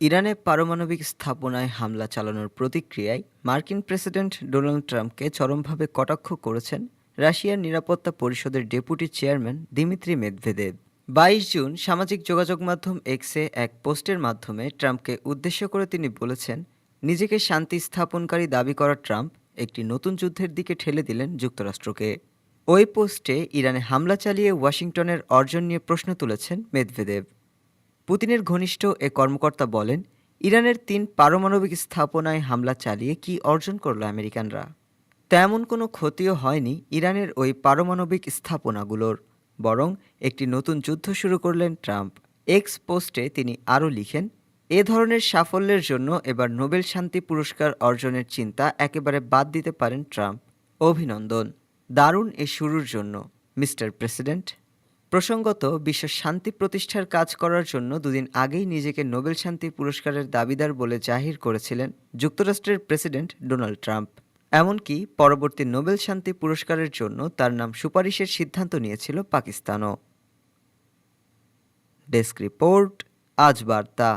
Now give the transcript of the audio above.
ইরানে পারমাণবিক স্থাপনায় হামলা চালানোর প্রতিক্রিয়ায় মার্কিন প্রেসিডেন্ট ডোনাল্ড ট্রাম্পকে চরমভাবে কটাক্ষ করেছেন রাশিয়ার নিরাপত্তা পরিষদের ডেপুটি চেয়ারম্যান দিমিত্রি মেদভেদেব। বাইশ জুন সামাজিক যোগাযোগ মাধ্যম এক্সে এক পোস্টের মাধ্যমে ট্রাম্পকে উদ্দেশ্য করে তিনি বলেছেন, নিজেকে শান্তি স্থাপনকারী দাবি করা ট্রাম্প একটি নতুন যুদ্ধের দিকে ঠেলে দিলেন যুক্তরাষ্ট্রকে। ওই পোস্টে ইরানে হামলা চালিয়ে ওয়াশিংটনের অর্জন নিয়ে প্রশ্ন তুলেছেন মেদভেদেব। পুতিনের ঘনিষ্ঠ এ কর্মকর্তা বলেন, ইরানের তিন পারমাণবিক স্থাপনায় হামলা চালিয়ে কি অর্জন করল আমেরিকানরা? তেমন কোনো ক্ষতিও হয়নি ইরানের ওই পারমাণবিক স্থাপনাগুলোর, বরং একটি নতুন যুদ্ধ শুরু করলেন ট্রাম্প। এক্স পোস্টে তিনি আরও লিখেন, এ ধরনের সাফল্যের জন্য এবার নোবেল শান্তি পুরস্কার অর্জনের চিন্তা একেবারে বাদ দিতে পারেন ট্রাম্প। অভিনন্দন। দারুণ এ শুরুর জন্য, মিস্টার প্রেসিডেন্ট। প্রসঙ্গত, বিশ্ব শান্তি প্রতিষ্ঠার কাজ করার জন্য দুদিন আগেই নিজেকে নোবেল শান্তি পুরস্কারের দাবিদার বলে জাহির করেছিলেন যুক্তরাষ্ট্রের প্রেসিডেন্ট ডোনাল্ড ট্রাম্প। এমনকি পরবর্তী নোবেল শান্তি পুরস্কারের জন্য তার নাম সুপারিশের সিদ্ধান্ত নিয়েছিল পাকিস্তানও। ডেস্ক রিপোর্ট, আজ বার্তা।